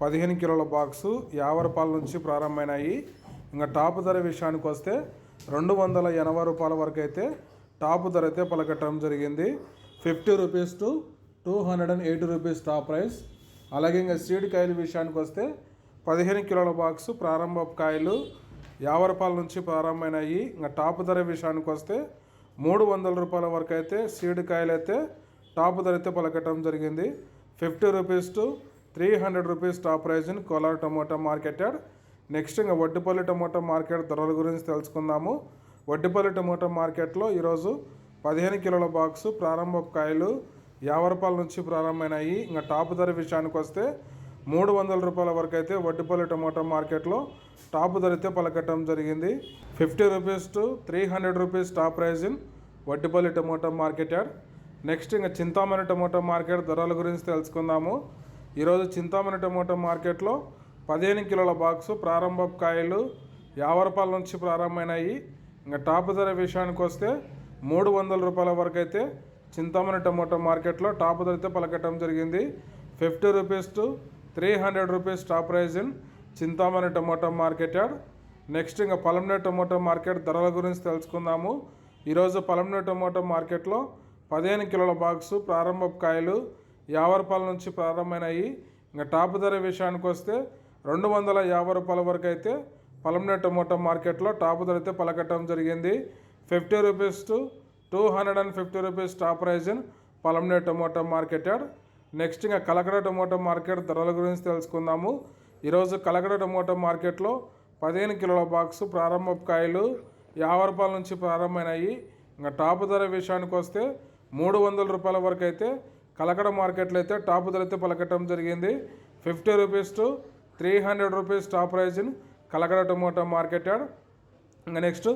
పదిహేను కిలోల బాక్సు యాభై రూపాయల నుంచి ప్రారంభమైనాయి. ఇంకా టాప్ ధర విషయానికి వస్తే రెండు వందల ఎనభై రూపాయల వరకు అయితే టాప్ ధర అయితే పలకట్టడం జరిగింది. Fifty rupees to two hundred and eighty rupees top price. అలాగే ఇంకా సీడ్ కాయల విషయానికి వస్తే పదిహేను కిలోల బాక్సు ప్రారంభ కాయలు యాభై రూపాయల నుంచి ప్రారంభమైనాయి. ఇంకా టాప్ ధర విషయానికి వస్తే మూడు వందల రూపాయల వరకు అయితే సీడ్ కాయలు అయితే టాప్ ధర అయితే పలకటం జరిగింది. Fifty rupees to three hundred rupees top prize in Kolar tomato market next ఇంకా వడ్డిపల్లి టమోటా మార్కెట్ ధరల గురించి తెలుసుకుందాము. వడ్డిపల్లి టమోటా మార్కెట్లో ఈరోజు పదిహేను కిలోల బాక్సు ప్రారంభ కాయలు యాభై రూపాయల నుంచి ప్రారంభమైనాయి. ఇంకా టాప్ ధర విషయానికి వస్తే మూడు వందల రూపాయల వరకు అయితే వడ్డిపల్లి టమోటా మార్కెట్లో టాప్ ధరైతే అయితే పలకట్టడం జరిగింది. Fifty rupees to three hundred rupees top prize in Vaddipalli tomato market yard next ఇంకా చింతామణి టమోటా మార్కెట్ ధరల గురించి తెలుసుకుందాము. ఈరోజు చింతామణి టమోటా మార్కెట్లో పదిహేను కిలోల బాక్సు ప్రారంభ కాయలు యాభై రూపాయల నుంచి ప్రారంభమైనాయి. ఇంకా టాప్ ధర విషయానికి వస్తే మూడు వందల రూపాయల వరకు అయితే చింతామణి టమోటా మార్కెట్లో టాప్ ధర అయితే పలకటం జరిగింది. Fifty rupees to three hundred rupees top prize in Chintamani tomato market yard next ఇంకా పలంనే టమోటా మార్కెట్ ధరల గురించి తెలుసుకుందాము. ఈరోజు పలంనే టమోటా మార్కెట్లో పదిహేను కిలోల బాక్సు ప్రారంభ కాయలు యాభై రూపాయల నుంచి ప్రారంభమైనాయి. ఇంకా టాప్ ధర విషయానికి వస్తే రెండు వందల యాభై రూపాయల వరకు అయితే పలంనే టమోటా మార్కెట్లో టాప్ ధర అయితే పలకట్టడం జరిగింది. Fifty rupees to two hundred and fifty rupees top prize in Palamaner tomato market yard next ఇంకా కలకడ టమోటా మార్కెట్ ధరల గురించి తెలుసుకుందాము. ఈరోజు కలకడ టమోటా మార్కెట్లో పదిహేను కిలోల బాక్సు ప్రారంభ కాయలు యాభై రూపాయల నుంచి ప్రారంభమైనాయి. ఇంకా టాప్ ధర విషయానికి వస్తే మూడు వందల రూపాయల వరకు అయితే కలకడ మార్కెట్లో అయితే టాప్ ధర అయితే పలకటం జరిగింది. Fifty rupees to three hundred rupees top prize in Kalakada tomato market yard. ఇంకా నెక్స్ట్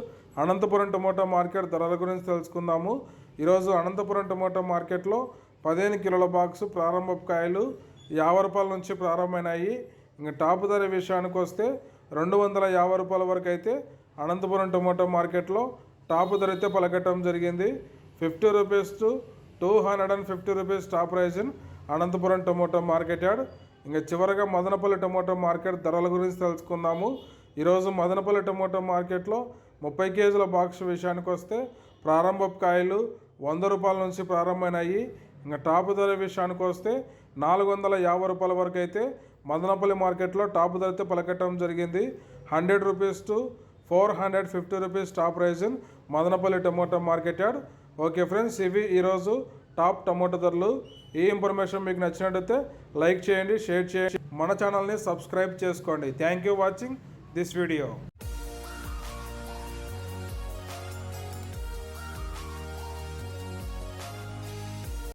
అనంతపురం టమోటా మార్కెట్ ధరల గురించి తెలుసుకుందాము. ఈరోజు అనంతపురం టమోటా మార్కెట్లో పదిహేను కిలోల బాక్స్ ప్రారంభ కాయలు యాభై రూపాయల నుంచి ప్రారంభమైనాయి. ఇంకా టాప్ ధర విషయానికి వస్తే రెండు వందల యాభై రూపాయల వరకు అయితే అనంతపురం టమోటా మార్కెట్లో టాప్ ధర అయితే పలకటం జరిగింది. Fifty rupees to two hundred and fifty rupees top price in Anantapuram tomato market yard. ఇంకా చివరగా మదనపల్లి టమోటా మార్కెట్ ధరల గురించి తెలుసుకుందాము. ఈరోజు మదనపల్లి టమోటా మార్కెట్లో ముప్పై కేజీల బాక్స్ విషయానికి వస్తే ప్రారంభ కాయలు వంద రూపాయల నుంచి ప్రారంభమైనాయి. ఇంకా టాప్ ధర విషయానికి వస్తే నాలుగు వందల యాభై రూపాయల వరకు అయితే మదనపల్లి మార్కెట్లో టాప్ ధర అయితే పలకట్టడం జరిగింది. Hundred rupees to four hundred fifty rupees top prize in Madanapalle tomato market yard. Okay friends ఇవి ఈరోజు టాప్ టమోటా ధరలు. ఈ ఇన్ఫర్మేషన్ మీకు నచ్చినట్టయితే లైక్ చేయండి షేర్ చేయండి. మన ఛానల్ని సబ్స్క్రైబ్ చేసుకోండి. Thank you watching this video